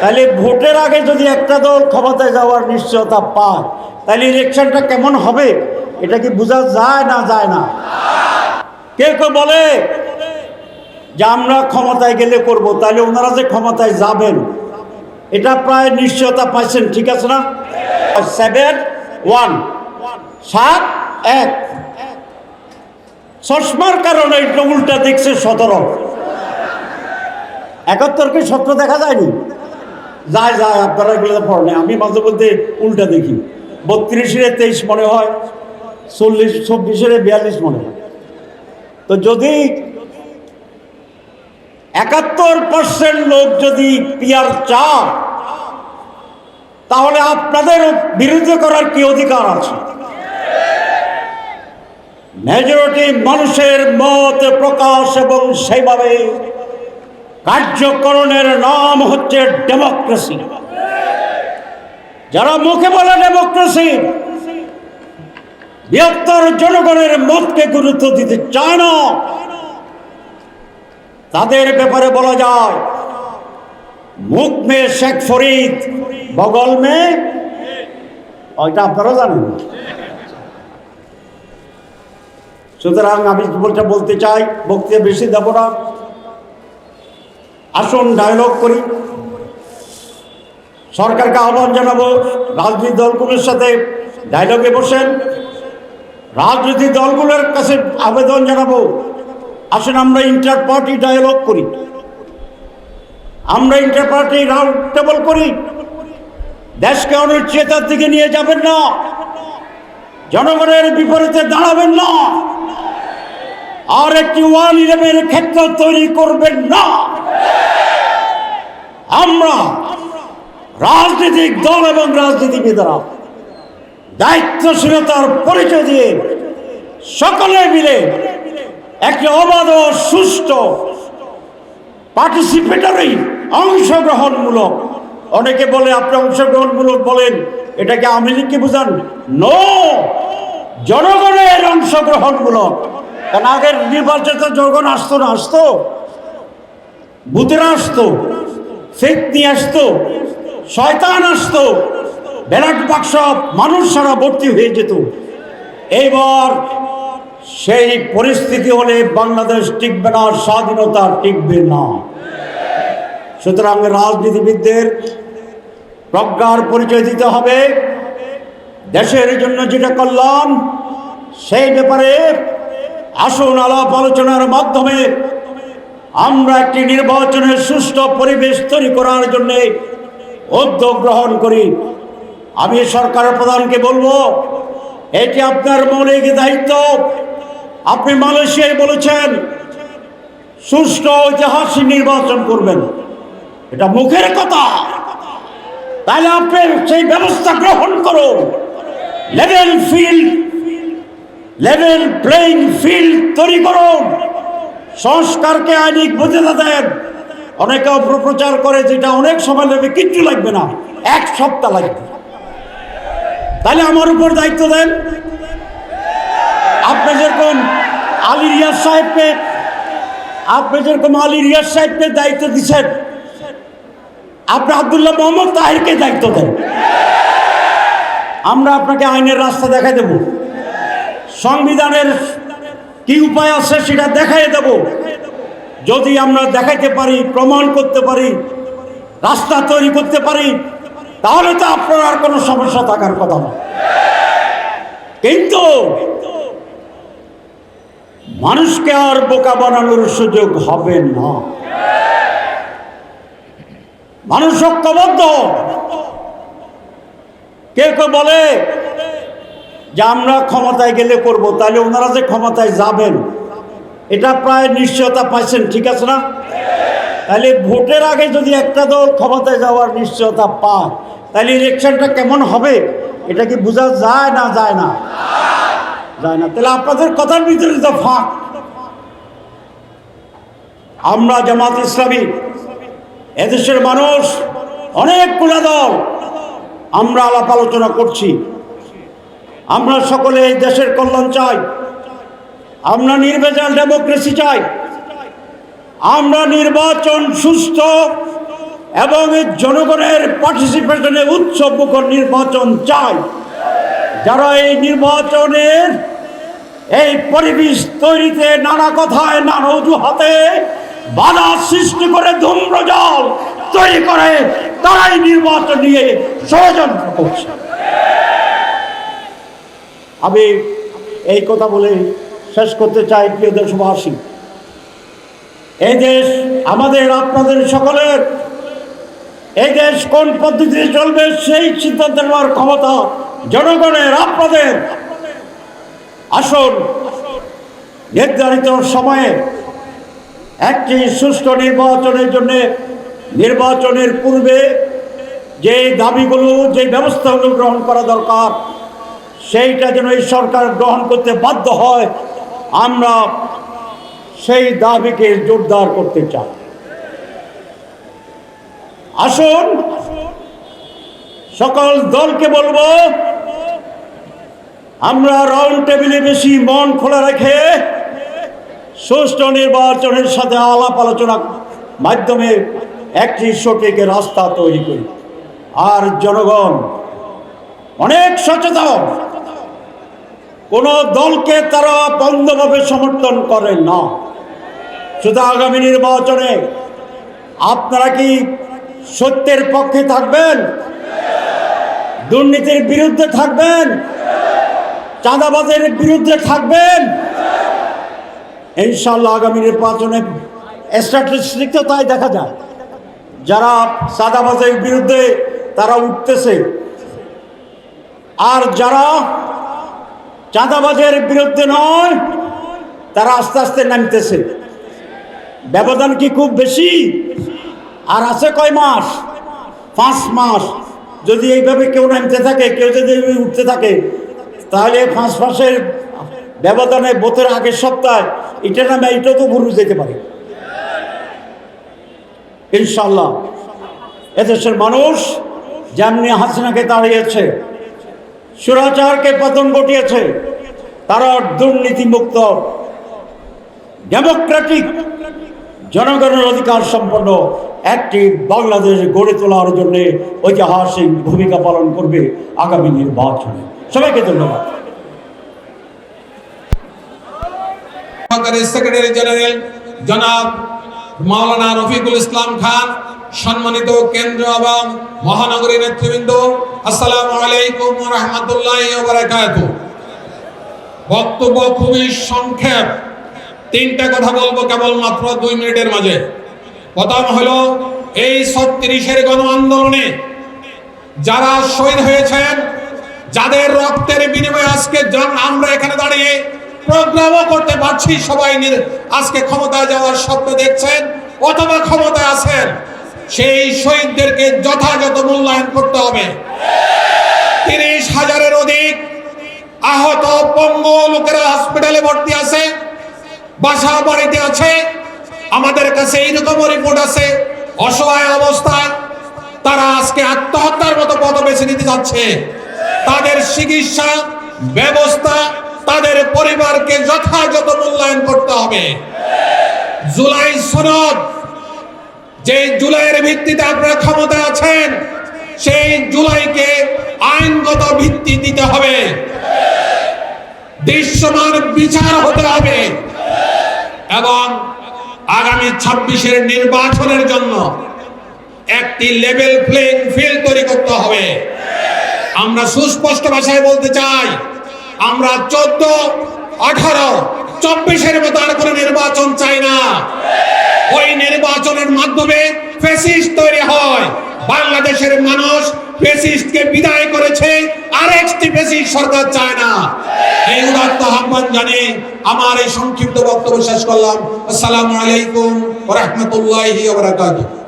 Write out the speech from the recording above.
তাহলে ভোটের আগে যদি একটা দল ক্ষমতায় যাওয়ার নিশ্চয়তা পায়, তাহলে ইলেকশনটা কেমন হবে? এটা কি বোঝা যায় না যায় না? কে কে বলে? যে আমরা ক্ষমতায় গেলে করব, তাহলে ওনারা যে ক্ষমতায় যাবেন, এটা প্রায় নিশ্চয়তা পাইছেন, ঠিক আছে না? সেভেন ওয়ান সাত, এক। চশমার কারণে উল্টা দেখছে সতেরো। একাত্তরকে সত্য দেখা যায়নি? যায় যায়, আপনারা এগুলো পড়েন আমি মাঝে মধ্যে উল্টা দেখি। বত্রিশের তেইশ মনে হয়, চল্লিশ, চব্বিশের বিয়াল্লিশ মনে হয়। তো যদি একাত্তর পার্সেন্ট লোক যদি পিয়ার চা তাহলে আপনাদের বিরুদ্ধে করার কি অধিকার আছে? মেজরিটি মানুষের মত প্রকাশ এবং সেইভাবে কার্যকরণের নাম হচ্ছে ডেমোক্রেসি। যারা মুখে বলে ডেমোক্রেসি, বৃহত্তর জনগণের মতকে গুরুত্ব দিতে চায় না। তাদের ব্যাপারে বলা যায় মুখ মে শেখ ফরিদ, বগল মে, ওইটা আপনারা জানেন। সুতরাং আমি বলতে বলতে চাই, বক্তৃতা বেশি দেব না। আসুন ডায়লগ করি। সরকারকে আহ্বান জানাব, রাজনৈতিক দলগুলোর সাথে ডায়লগে বসেন। রাজনৈতিক দলগুলোর কাছে আবেদন জানাব। আসুন, আমরা ইন্টার পার্টি ডায়ালগ করি। আমরা ইন্টার পার্টি রাউন্ড টেবল করি। দেশকে অনুচ্ছেদার দিকে নিয়ে যাবেন না। জনগণের বিপরীতে দাঁড়াবেন না। আর একটি ওয়ান ইলেভেন ক্ষেত্র তৈরি করবেন না। আমরা রাজনৈতিক দল এবং রাজনীতিবিদরা দায়িত্বশীলতার পরিচয় দিয়ে সকলে মিলে একটি অবাধ সুষ্ঠু পার্টিসিপেটরি অংশগ্রহণমূলক, অনেকে বলে আপনি অংশগ্রহণমূলক বলেন, এটাকে আমি লীগকে বুঝান? নো জনগণের অংশগ্রহণমূলক। কারণ আগের নির্বাচনে তো জনগণ আসতো না, আসতো। বুথেরা আসতো। ফেক নিয়ে আসতো, শয়তান আসতো, ব্যালট বাক্স মানুষ সারা ভর্তি হয়ে যেত। এইবার সেই পরিস্থিতি হলে বাংলাদেশ টিকবে না, স্বাধীনতা টিকবে না। সুতরাং রাজনীতিবিদদের প্রজ্ঞার পরিচয় দিতে হবে। দেশের জন্য যেটা করলাম, সেই ব্যাপারে আসুন আলাপ আলোচনার মাধ্যমে আমরা একটি নির্বাচনের সুষ্ঠু পরিবেশ তৈরি করার জন্য উদ্যোগ গ্রহণ করি। আমি সরকার প্রধানকে বলব, এটি আপনার মৌলিক দায়িত্ব। আপনি মালয়েশিয়ায় বলেছেন, সুষ্ঠু ঐতিহাসিক নির্বাচন করবেন। এটা মুখের কথা। তাহলে আপনি সেই ব্যবস্থা গ্রহণ করুন। Level field level playing field তৈরি করুন। সংস্কারকে আইনিক বোঝাতে দেন। অনেকে অপপ্রচার করে যেটা অনেক সময় লাগবে কিচ্ছু লাগবে না। এক সপ্তাহ লাগবে। তাহলে আমার উপর দায়িত্ব দেন। আপনি যেরকম আলী রিয়াজ সাহেবকে, আপনি যেরকম আলী রিয়াজ সাহেবকে দায়িত্ব দিচ্ছেন, আপনি আবদুল্লাহ মোহাম্মদ তাহিরকে দায়িত্ব দেন। আমরা আপনাকে আইনের রাস্তা দেখাই দেব। সংবিধানের কি উপায় আছে সেটা দেখাই দেব। যদি আমরা দেখাইতে পারি, প্রমাণ করতে পারি, রাস্তা তৈরি করতে পারি, তাহলে তো আপনার আর কোনো সমস্যা থাকার কথা না। কিন্তু মানুষকে আর বোকা বানানোর সুযোগ হবে না। মানুষ ঐক্যবদ্ধ। কেউ কেউ বলে যে আমরা ক্ষমতায় গেলে করব, তাহলে ওনারা যে ক্ষমতায় যাবেন, এটা প্রায় নিশ্চয়তা পাইছেন, ঠিক আছে না? তাহলে ভোটের আগে যদি একটা দল ক্ষমতায় যাওয়ার নিশ্চয়তা পায়, তাহলে ইলেকশনটা কেমন হবে? এটা কি বোঝা যায় না যায় না? যায় না। তাহলে আপনাদের কথার ভিতরে তো ফাঁক। আমরা জামাত ইসলামী, এদেশের মানুষ, অনেকগুলো দল আমরা আলাপ আলোচনা করছি। আমরা সকলে এই দেশের কল্যাণ চাই। আমরা নির্বাচন ডেমোক্রেসি চাই। আমরা নির্বাচন সুস্থ এবং জনগণের পার্টিসিপেশনে উৎসব মুখর নির্বাচন চাই। যারা এই নির্বাচনের এই পরিবেশ তৈরিতে নানা কথায়, নানা অজুহাতে বাধা সৃষ্টি করে ধূম্রজল তৈরি করে, তারাই নির্বাচন নিয়ে ষড়যন্ত্র করছে। আমি এই কথা বলে শেষ করতে চাই, প্রিয় দেশবাসী। এই দেশ আমাদের, আপনাদের সকলের। এই দেশ কোন পদ্ধতিতে চলবে সেই সিদ্ধান্ত নেওয়ার ক্ষমতা জনগণের, আপনাদের। আসুন, নির্ধারিত সময়ে একটি সুষ্ঠু নির্বাচনের জন্য, নির্বাচনের পূর্বে যে দাবিগুলো, যে ব্যবস্থাগুলো গ্রহণ করা দরকার সেইটা যেন এই সরকার গ্রহণ করতে বাধ্য হয়, আমরা সেই দাবিকে জোরদার করতে চাই। আসুন, সকল দলকে বলব, আমরা রাউন্ড টেবিলে বেশি মন খোলা রেখে সুষ্ঠু নির্বাচনের সাথে আলাপ আলোচনা মাধ্যমে একটি সঠিক রাস্তা তৈরি করি। আর জনগণ, অনেক সচেতন। কোনো দলকে তারা বন্ধভাবে সমর্থন করে না। শুধু আগামী নির্বাচনে আপনারা কি সত্যের পক্ষে থাকবেন? দুর্নীতির বিরুদ্ধে থাকবেন? চাঁদাবাজের বিরুদ্ধে থাকবেন? ইনশাল্লাহ আগামী নির্বাচনে স্ট্যাটিস্টিক তো তাই দেখা যায়। যারা চাঁদাবাজের বিরুদ্ধে তারা উঠতেছে, আর যারা চাঁদাবাজের বিরুদ্ধে নয়, তারা আস্তে আস্তে নামতেছে। ব্যবধান কি খুব বেশি? আর আছে কয় মাস? পাঁচ মাস। যদি এইভাবে কেউ নামতে থাকে, কেউ যদি উঠতে থাকে, তাহলে পাঁচ মাসের ব্যবধানে বোতের আগের সপ্তাহে এটা নামে এটা তো ভুরু যেতে পারে। ইনশাল্লাহ এদেশের মানুষ যেমনি হাসিনাকে দাঁড়িয়েছে সুরাচারকে পতন ঘটিয়েছে, তারা দুর্নীতিমুক্ত, ডেমোক্রেটিক জনগণের অধিকার সম্পন্ন একটি বাংলাদেশ গড়ে তোলার জন্য ঐতিহাসিক ভূমিকা পালন করবে আগামী নির্বাচনে। সবাইকে ধন্যবাদ। জেনারেল জনাব মাওলানা রফিকুল ইসলাম খান, সম্মানিত কেন্দ্র এবং মহানগরী নেতৃবৃন্দ, আসসালামু আলাইকুম রহমতুল্লাহ বক্তব্য খুবই সংক্ষেপ। তিনটা কথা বলব কেবলমাত্র দুই মিনিটের মাঝে। প্রথম হলো, এই ছত্রিশের গণ আন্দোলনে যারা শহীদ হয়েছেন, যাদের রক্তের বিনিময়ে আজকে আমরা এখানে দাঁড়িয়ে প্রোগ্রামও করতে পারছি, সবাই আজকে ক্ষমতায় যাওয়ার স্বপ্ন দেখছেন, অথবা ক্ষমতায় আছেন, সেই শহীদদেরকে যথাযথ মূল্যায়ন করতে হবে। তিরিশ হাজারের অধিক আহত পঙ্গু লোকেরা হসপিটালে ভর্তি আছে, বাসা বাড়িতে আছে, আমাদের কাছে এইরকম রিপোর্ট আছে, অসহায় অবস্থায় তারা আজকে আত্মহত্যার মতো পথ বেছে নিতে যাচ্ছে। তাদের চিকিৎসা ব্যবস্থা তাদের পরিবারকে যথাযথ মূল্যায়ন করতে হবে। জুলাই সনদ যে জুলাইয়ের ভিত্তিতে আপনারা ক্ষমতা আছেন, সেই জুলাইকে আইনগত ভিত্তি দিতে হবে। দৃশ্যমান বিচার হতে হবে। এবং আগামী ছাব্বিশের নির্বাচনের জন্য একটি লেভেল প্লেইং ফিল্ড তৈরি করতে হবে। আমরা সুস্পষ্ট ভাষায় বলতে চাই আমরা চোদ্দ, আঠারো, চব্বিশের মতো আর কোনো নির্বাচন চাই না। ওই নির্বাচনের মাধ্যমে ফেসিস্ট তৈরি হয়। বাংলাদেশের মানুষ ফেসিস্টকে বিদায় করেছে আর একটি ফেসিস্ট সরকার চায় না। এই উদাত্ত আহ্বান জানিয়ে আমার এই সংক্ষিপ্ত বক্তব্য শেষ করলাম। আসসালামু আলাইকুম রাহমাতুল্লাহি ওয়া বারাকাতুহু।